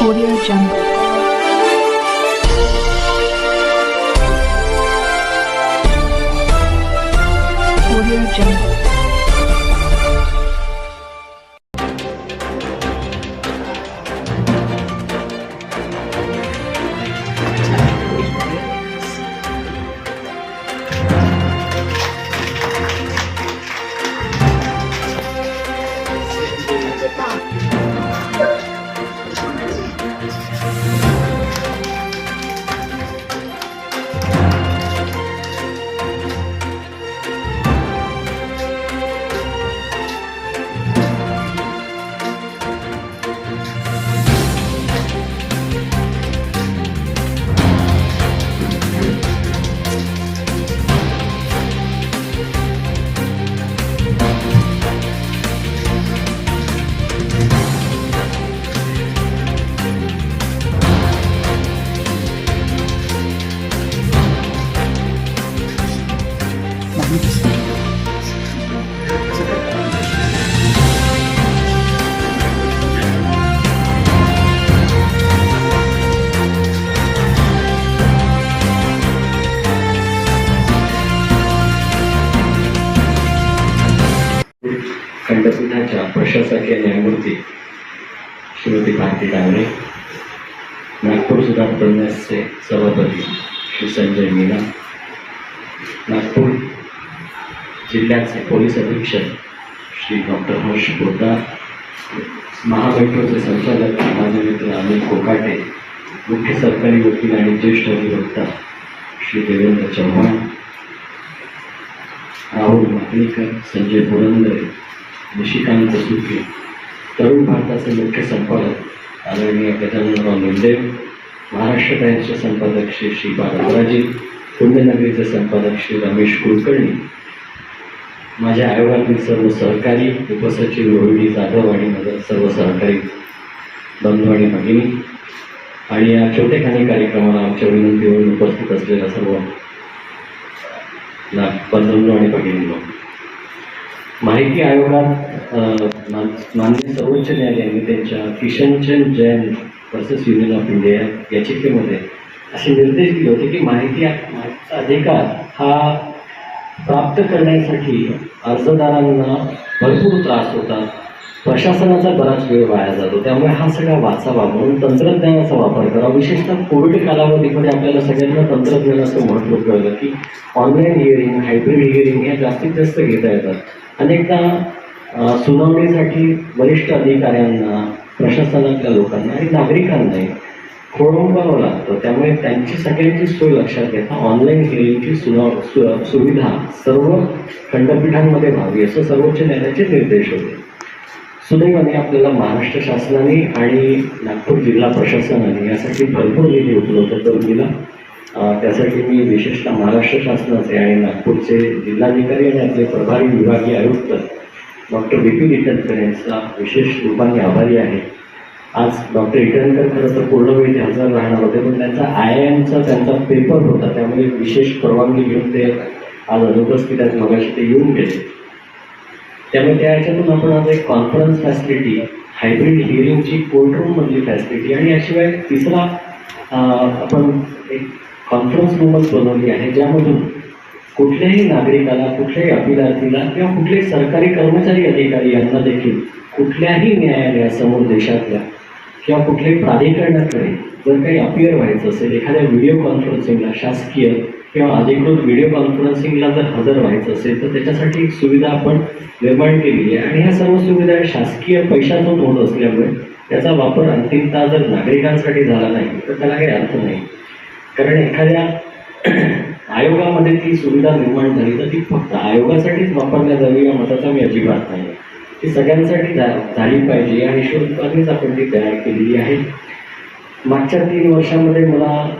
Audio Jungle. खंडपीठाच्या प्रशासकीय न्यायमूर्ती श्रीमती भारती डांगरे नागपूर सुधार प्रन्यासचे सभापती श्री संजय मीना नागपूर जिल्ह्याचे पोलीस अधीक्षक श्री डॉक्टर हर्ष पोद्दार महामेट्रोचे संचालक माझे मित्र अनिल कोकाटे मुख्य सरकारी वकील आणि ज्येष्ठ अधिवक्ता श्री देवेंद्र चव्हाण राहुल माकणीकर संजय पुरंदरे निशिकांत सुके तरुण भारताचे मुख्य संपादक आदरणीय गजाननराव निमदेव महाराष्ट्र टाइम्सचे संपादक श्री श्री बालाजी पुण्यनगरीचे संपादक श्री रमेश कुलकर्णी माझ्या आयोगातील सर्व सहकारी उपसचिव रोहिणी जाधव आणि माझ्या सर्व सहकारी बंधू आणि भगिनी आणि या छोटेखानी कार्यक्रमाला आमच्या विनंतीवरून उपस्थित असलेल्या सर्व ना आणि भगिनींनो माहिती आयोगात माननीय सर्वोच्च न्यायालयाने त्यांच्या Kishanchand Jain versus Union of India याचिकेमध्ये असे निर्देश दिले होते की माहिती माहितीचा अधिकार हा प्राप्त करण्यासाठी अर्जदारांना भरपूर त्रास होतात प्रशासनाचा बराच वेळ वाया जातो त्यामुळे हा सगळा वाचावा म्हणून तंत्रज्ञानाचा वापर करा विशेषतः कोविड कालावधीमध्ये आपल्याला सगळ्यांना तंत्रज्ञानाचं महत्त्व कळलं की ऑनलाईन हिअरिंग हायब्रिड हिअरिंग ह्या जास्तीत जास्त घेता येतात. अनेकदा सुनावणीसाठी वरिष्ठ अधिकाऱ्यांना प्रशासनातल्या लोकांना आणि नागरिकांनाही खोळंबावं लागतं. त्यामुळे त्यांची सगळ्यांची सोय लक्षात घेता ऑनलाईन हिअरिंगची सुनाव सु सुविधा सर्व खंडपीठांमध्ये व्हावी असं सर्वोच्च न्यायालयाचे निर्देश होते. सुदैवाने आपल्याला महाराष्ट्र शासनाने आणि नागपूर जिल्हा प्रशासनाने यासाठी भरपूर निधी उपलब्ध करून दिला. त्यासाठी मी विशेषतः महाराष्ट्र शासनाचे आणि नागपूरचे जिल्हाधिकारी आणि आपले प्रभारी विभागीय आयुक्त डॉक्टर बिपिन इटनकर यांचा विशेष रूपाने आभारी आहे. आज डॉक्टर इटनकर खरं तर पूर्ण वेळ ते हजर राहणार होते पण त्यांचा आय आय एमचा त्यांचा पेपर होता त्यामुळे विशेष परवानगी घेऊन ते आज अनुपस्थित आहेत मगाशी ते येऊन गेले. त्यामुळे त्या ह्याच्यातून आपण आज एक कॉन्फरन्स फॅसिलिटी हायब्रिड हिअरिंगची कोर्टरूममधली फॅसिलिटी आणि याशिवाय तिसरा आपण एक कॉन्फरन्स रूमच बनवली आहे ज्यामधून कुठल्याही नागरिकाला कुठल्याही अपिलार्थीला किंवा कुठलेही सरकारी कर्मचारी अधिकारी यांना देखील कुठल्याही न्यायालयासमोर देशातल्या किंवा कुठल्याही प्राधिकरणाकडे जर काही अपियर व्हायचं असेल एखाद्या व्हिडिओ कॉन्फरन्सिंगला शासकीय किंवा अधिकृत व्हिडिओ कॉन्फरन्सिंगला जर हजर व्हायचं असेल तर त्याच्यासाठी एक सुविधा आपण निर्माण केलेली आहे. आणि ह्या सर्व सुविधा शासकीय पैशातून होत असल्यामुळे त्याचा वापर अंतिमतः जर नागरिकांसाठी झाला नाही तर त्याला काही अर्थ नाही. कारण एखाद्या आयोगामध्ये ती सुविधा निर्माण झाली तर ती फक्त आयोगासाठीच वापरल्या जावी या मताचा मी अजिबात नाही. ती सगळ्यांसाठी झा झाली पाहिजे या हिशोबानेच आपण ती तयार केलेली आहे. मागच्या तीन वर्षामध्ये मला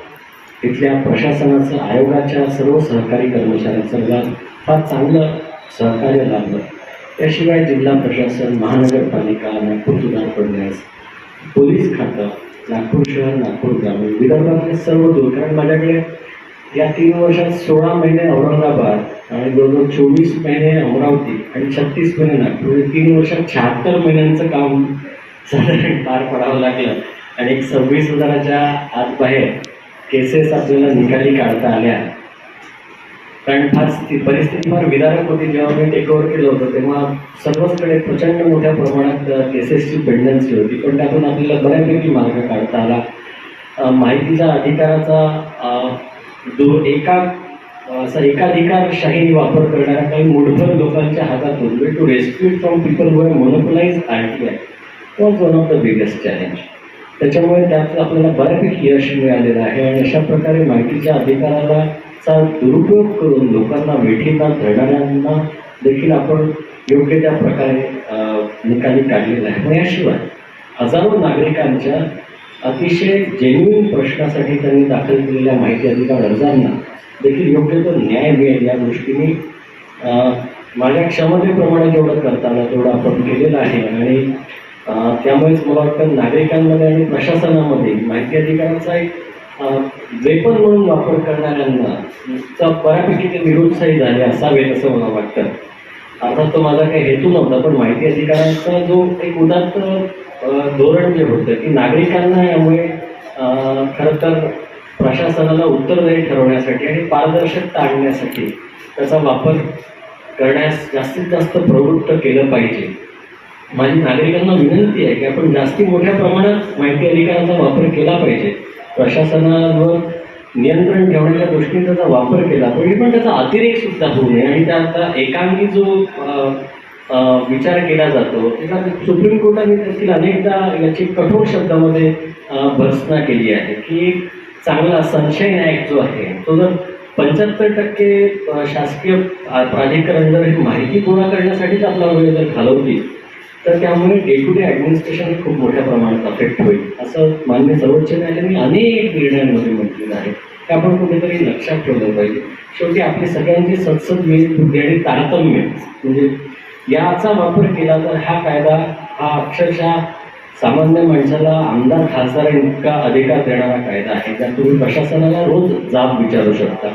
इथल्या प्रशासनाचं आयोगाच्या सर्व सहकारी कर्मचाऱ्यांचं मला फार चांगलं सहकार्य लाभलं. त्याशिवाय जिल्हा प्रशासन महानगरपालिका नागपूर सुधार प्रन्यास पोलीस खातं नागपूर शहर नागपूर ग्रामीण. विदर्भातले सर्व दूर कारण माझ्याकडे या तीन वर्षात सोळा महिने औरंगाबाद आणि जवळजवळ चोवीस महिने अमरावती आणि छत्तीस महिने नागपूर हे तीन वर्षात शहात्तर महिन्यांचं काम साधारण पार पडावं लागलं. आणि एक सव्वीस हजाराच्या आत बाहेर केसेस आपल्याला निकाली काढता आल्या. कारण फार स्थिती परिस्थिती फार विदारक होती जेव्हा मी टेक ओव्हर केलं होतं तेव्हा सर्वचकडे प्रचंड मोठ्या प्रमाणात केसेसची पेंडन्सी होती. पण त्यातून आपल्याला बऱ्यापैकी मार्ग काढता आला. माहितीचा माहितीच्या अधिकाराचा जो दो एका असा एकाधिकारशाही वापर करणाऱ्या काही मूठभर लोकांच्या हातातून way to rescue from people were monopolized R T I was one of the biggest challenge त्याच्यामुळे त्यात आपल्याला बऱ्यापैकी यश मिळालेलं आहे. आणि अशा प्रकारे माहितीच्या अधिकाराला चा दुरुपयोग करून लोकांना वेठीला धरणाऱ्यांना देखील आपण योग्य त्या प्रकारे निकाली काढलेला आहे. पण याशिवाय हजारो नागरिकांच्या अतिशय जेन्युइन प्रश्नासाठी त्यांनी दाखल केलेल्या माहिती अधिकार अर्जांना देखील योग्य तो न्याय मिळेल या दृष्टीने माझ्या क्षमतेप्रमाणे जेवढं करताना तेवढं आपण केलेलं आहे. आणि त्यामुळेच मला वाटतं नागरिकांमध्ये आणि प्रशासनामध्ये माहिती अधिकाराचा एक वेपन म्हणून वापर करणाऱ्यांना चा बऱ्यापैकी ते निरुत्साही झाले असावेत असं मला वाटतं. अर्थात तो माझा काही हेतू नव्हता पण माहिती अधिकाऱ्यांचा जो एक उदात्त धोरण जे होतं की नागरिकांना यामुळे खरं तर प्रशासनाला उत्तरदायी ठरवण्यासाठी आणि पारदर्शकता आणण्यासाठी त्याचा वापर करण्यास जास्तीत जास्त प्रवृत्त केलं पाहिजे. माझी नागरिकांना विनंती आहे की आपण जास्ती मोठ्या प्रमाणात माहिती अधिकाऱ्यांचा वापर केला पाहिजे. प्रशासनावर नियंत्रण ठेवण्याच्या दृष्टीने त्याचा वापर केला. पाहिजे पण त्याचा अतिरेक सुद्धा होऊ नये आणि त्याचा एकांगी जो विचार केला जातो त्याचा सुप्रीम कोर्टाने देखील अनेकदा याची कठोर शब्दामध्ये भर्सना केली आहे की एक चांगला सनशाईन ॲक्ट जो आहे तो जर पंच्याहत्तर टक्के शासकीय प्राधिकरण जर माहिती गोळा करण्यासाठीच आपला वेळ जर घालवतील तर त्यामुळे डे टू डे ॲडमिनिस्ट्रेशन हे खूप मोठ्या प्रमाणात अफेक्ट होईल असं मान्य सर्वोच्च न्यायालयाने अनेक निर्णयांमध्ये म्हटलेलं आहे. ते आपण कुठेतरी लक्षात ठेवलं पाहिजे. शेवटी आपली सगळ्यांची सत्सद मिळत बुद्धी आणि तारतम्य म्हणजे याचा वापर केला तर हा कायदा हा अक्षरशः सामान्य माणसाला आमदार खासदार इतका अधिकार देणारा कायदा आहे त्यात तुम्ही प्रशासनाला रोज जाब विचारू शकता.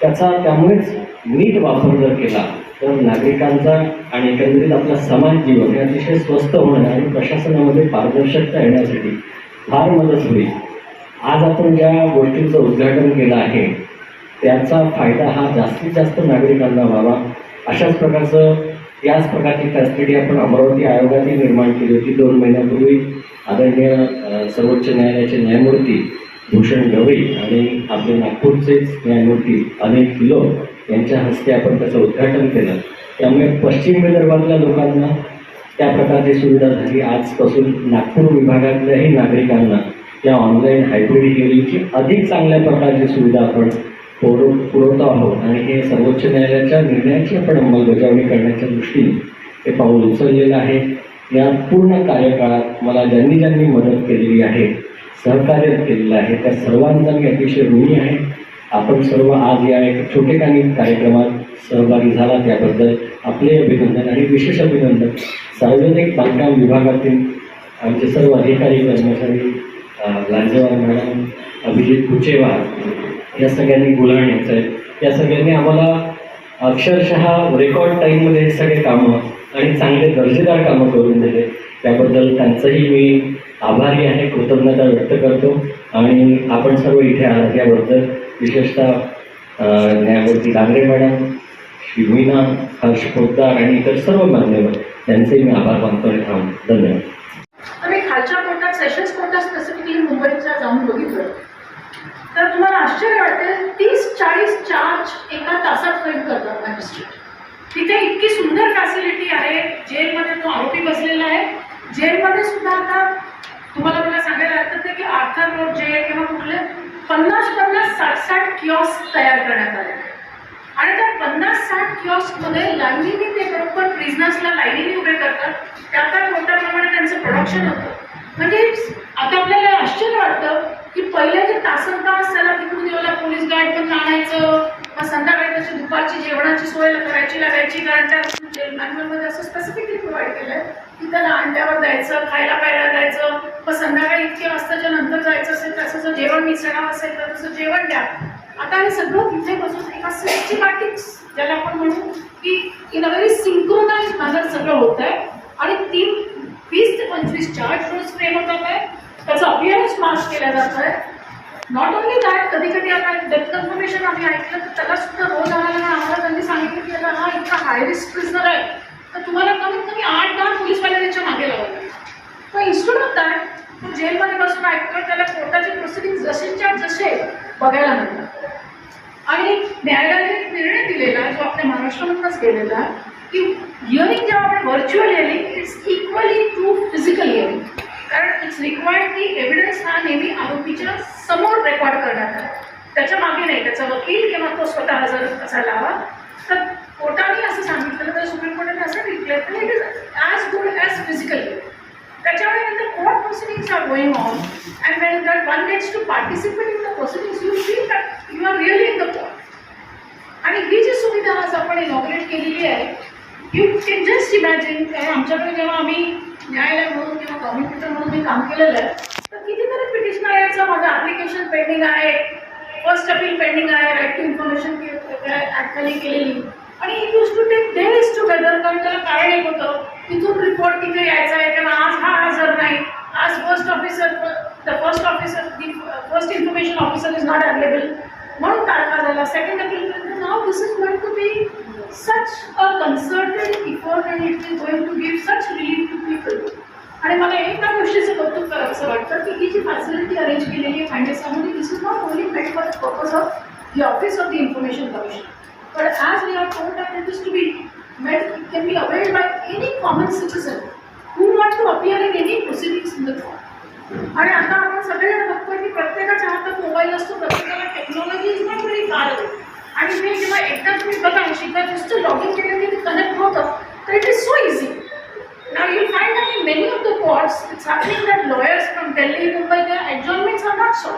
त्याचा त्यामुळेच नीट वापर जर केला तर नागरिकांचा आणि एकंदरीत आपला समाज जीवन हे अतिशय स्वस्त होणं आणि प्रशासनामध्ये पारदर्शकता येण्यासाठी फार मदत होईल. आज आपण ज्या गोष्टींचं उद्घाटन केलं आहे त्याचा फायदा हा जास्तीत जास्त नागरिकांना व्हावा. अशाच प्रकारचं याच प्रकारची फॅसिलिटी आपण अमरावती आयोगाने निर्माण केली होती दोन महिन्यापूर्वी. आदरणीय सर्वोच्च न्यायालयाचे न्यायमूर्ती भूषण गवळी आणि आपले नागपूरचेच न्यायमूर्ती अनिल किलो यांच्या हस्ते आपण त्याचं उद्घाटन केलं. त्यामुळे पश्चिम विदर्भातल्या लोकांना त्या प्रकारची सुविधा झाली. आजपासून नागपूर विभागातल्याही नागरिकांना या ऑनलाईन हायब्रिड हिअरिंगची अधिक चांगल्या प्रकारची सुविधा आपण पुरव पुरवतो आहोत. आणि हे सर्वोच्च न्यायालयाच्या निर्णयाची आपण अंमलबजावणी करण्याच्या दृष्टीने हे पाऊल उचललेलं आहे. या पूर्ण कार्यकाळात मला ज्यांनी ज्यांनी मदत केलेली आहे सहकार्य केलेलं आहे. त्या सर्वांचा मी अतिशय ऋणी आहे. आपण सर्व आज या एक छोटेखानी कार्यक्रमात सहभागी झाला. त्याबद्दल आपले अभिनंदन आणि विशेष अभिनंदन. सार्वजनिक बांधकाम विभागातील आमचे सर्व अधिकारी कर्मचारी लांजेवार मॅडम अभिजित कुचेवार या सगळ्यांनी गुलाण्याचं आहेत या सगळ्यांनी आम्हाला अक्षरशः रेकॉर्ड टाईममध्ये सगळे कामं आणि चांगले दर्जेदार कामं करून दिले. त्याबद्दल त्यांचंही मी आभारी आहे कृतज्ञता व्यक्त करतो आणि आपण सर्व इथे आहात याबद्दल विशेषतः न्यायमूर्ती डांगरे मॅडम श्री मीना हर्ष पोद्दार आणि इतर सर्व मान्यवर त्यांचेही मी आभार मानतो आणि थांबतो धन्यवाद. आम्ही खालच्या कोर्टात सेशन्स कोर्टात स्पेसिफिकली मुंबईच्या जाऊन बघितलं. तर तुम्हाला आश्चर्य वाटेल तीस चाळीस चार्ज एका तासात फ्रेम करतात मॅजिस्ट्रेट तिथे इतकी सुंदर फॅसिलिटी आहे जेलमध्ये तो आरोपी बसलेला आहे जेलमध्ये सुद्धा आता तुम्हाला मला सांगायला हरकत नाही की आर्थर रोड जेल किंवा कुठले पन्नास पन्नास किऑस्क तयार करण्यात आले. आणि त्या पन्नास साठ किऑस्कमध्ये लाईनीने ते बरोबर प्रिझनर्सला लाईनीने उभे करतात. त्या त्या मोठ्या प्रमाणात त्यांचं प्रोडक्शन होतं. म्हणजे आता आपल्याला आश्चर्य वाटतं की पहिले जे तासन तास त्याला तिकडून येऊला पोलीस गार्ड पण आणायचं. मग संध्याकाळी त्याची दुपारची जेवणाची सोय करायची लागायची कारण त्या मॅन्युअलमध्ये असं स्पेसिफिकली प्रोव्हाइड केलं आहे की त्याला अंड्यावर द्यायचं खायला प्यायला द्यायचं. मग संध्याकाळी इतके वाजताच्या नंतर जायचं असेल त्याचं जर जेवण मिसळावं असेल तर तसं जेवण द्या. आता हे सगळं तिथे बसून एका सिस्टमॅटिक्स ज्याला आपण म्हणू की in a very synchronize manner सगळं होत आहे आणि तीन वीस ते पंचवीस चार्ज रोज फ्रेम होतात आहे त्याचं अपिअरन्स मार्च केला जात आहे. नॉट ओनली दॅट कधी कधी आता डेथ कन्फर्मेशन आम्ही ऐकलं तर त्याला सुद्धा रोज आम्हाला आम्हाला त्यांनी सांगितलं की आता हा इतका हाय रिस्क प्रिझनर आहे. तर तुम्हाला कमीत कमी आठ दहा पोलीसवाल्या त्याच्यामागे लावलं पण इन्स्टिट्यूट ऑफ दॅट जेलमध्ये बसून ऐकतोय त्याला कोर्टाचे प्रोसिडिंग जसेच्या जसे बघायला मिळतात. आणि न्यायालयाने निर्णय दिलेला जो आपल्या महाराष्ट्रामधूनच गेलेला की हिअरिंग जेव्हा आपण virtual hearing it's equally to physical hearing कारण इट्स रिक्वायर्ड की एव्हिडन्स हा नेहमी आरोपीच्या समोर रेकॉर्ड करण्यात आला. त्याच्यामागे नाही त्याचा वकील किंवा तो स्वतः हजर असायला हवा तर कोर्टाने असं सांगितलं तर सुप्रीम कोर्टाने असं डिक्लेअर केलं it is as good as physical hearing त्याच्यामुळे नंतर court proceedings are going on and when that one gets to participate in the proceedings you feel that you are really in the court आणि ही जी सुविधा आज आपण inaugurate केलेली आहे you can just imagine कारण आमच्याकडे जेव्हा आम्ही न्यायालय म्हणून किंवा कॉम्प्युटर म्हणून मी काम केलेलं आहे तर कितीतरी पिटिशनर यायचं माझं ॲप्लिकेशन पेंडिंग आहे फर्स्ट अपील पेंडिंग आहे राईट टू इन्फॉर्मेशन ॲक्च्युअली केलेली. आणि it use to take days together कारण त्याला कारण एक होतं तिथून रिपोर्ट तिथे यायचा आहे. कारण आज हा हजर नाही. आज first officer the first officer the first information officer is not available म्हणून तारखा झाला second appeal now this is going to be such a concerted effort and it is going to give such relief to people आणि मला एका गोष्टीचं कौतुक करायचं वाटतं की ही जी फॅसिलिटी अरेंज केलेली आहे फायनान्समध्ये this is not only meant for the purpose of the office of the information commission but as we are told that to be made it can be availed by any common citizen who want to appear in any proceedings in the court. आणि आता आपण सगळेजण बघतोय की प्रत्येकाच्या हातात mobile असतो प्रत्येकाला टेक्नॉलॉजी इज नॉट व्हेरी फार आणि मी जेव्हा एकदा तुम्ही बघा शिकत नुसतं लॉग इन केलं की कनेक्ट होतं तर it is so easy Now you find that in many of the courts it's happening that lawyers from Delhi Mumbai their enjoyments are not saw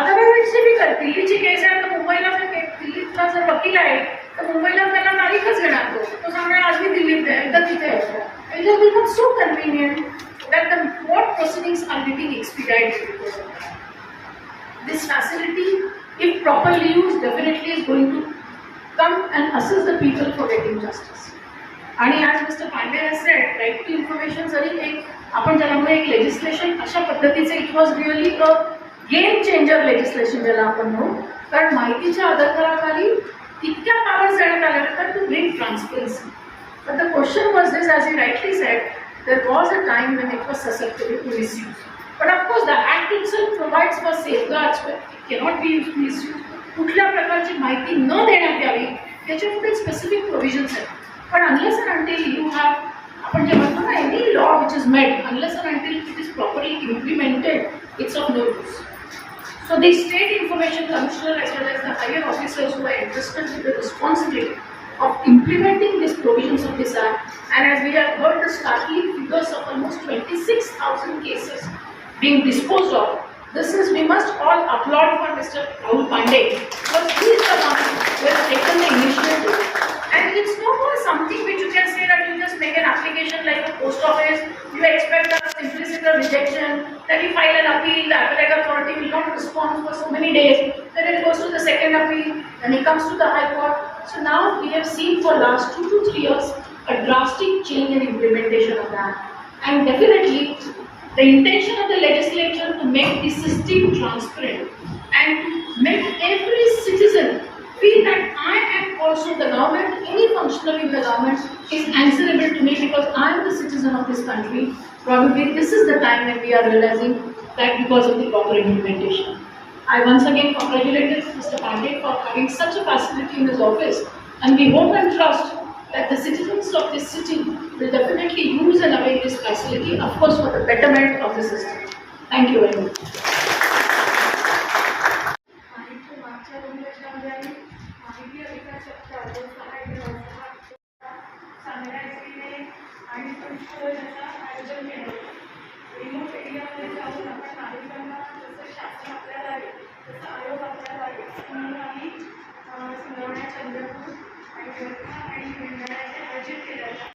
Otherwise it's difficult दिल्लीची case आहे तर मुंबईला जर दिल्लीतला जर वकील आहे तर मुंबईला त्याला तारीखच घेणार तो तो सांगणार आज मी दिल्लीत आहे एकदा तिथे आहे. It is become so convenient that the court proceedings are getting expedited this facility, if properly used, definitely is going to come and assist the people for getting justice. आणि आज mister Pande has said right to information जरी एक आपण ज्याला एक legislation अशा पद्धतीचं it was really a game changer legislation ज्याला आपण म्हणू. कारण माहितीच्या अधिकाराखाली इतक्या पावर्स देण्यात आल्या होत्या to bring transparency But the question was this, as he rightly said, there was a time when it was susceptible to misuse. But of course, the Act itself provides for safeguards, but it cannot be used misused. कुठल्या प्रकारची माहिती न देण्यात यावी त्याच्यामध्ये specific provisions आहेत पण unless and until you have आपण जे म्हणतो ना any law which is made unless and until it is properly implemented it's of no use So the state information commissioner as well as the higher officers who are entrusted with the responsibility of implementing these provisions of this act and as we have heard the startling figures of almost 26,000 cases being disposed of, this is, we must all applaud for Mr. Rahul Pandey because he is the one who has taken the initiative. And it's no more something which you can say that you just make an application like a post office, you expect a simplicity of rejection, then you file an appeal, the appellate authority will not respond for so many days, then it goes to the second appeal, then it comes to the high court. So now we have seen for last two to three years a drastic change in implementation of that. And definitely the intention of the legislature to make the system transparent and to make every citizen feel that I am also the government, any functionary in the government is answerable to me because I am the citizen of this country. Probably this is the time when we are realizing that because of the proper implementation. I once again congratulate Mr. Pandey for having such a facility in his office and we hope and trust that the citizens of this city will definitely use and avail this facility, of course for the betterment of the system. Thank you very much.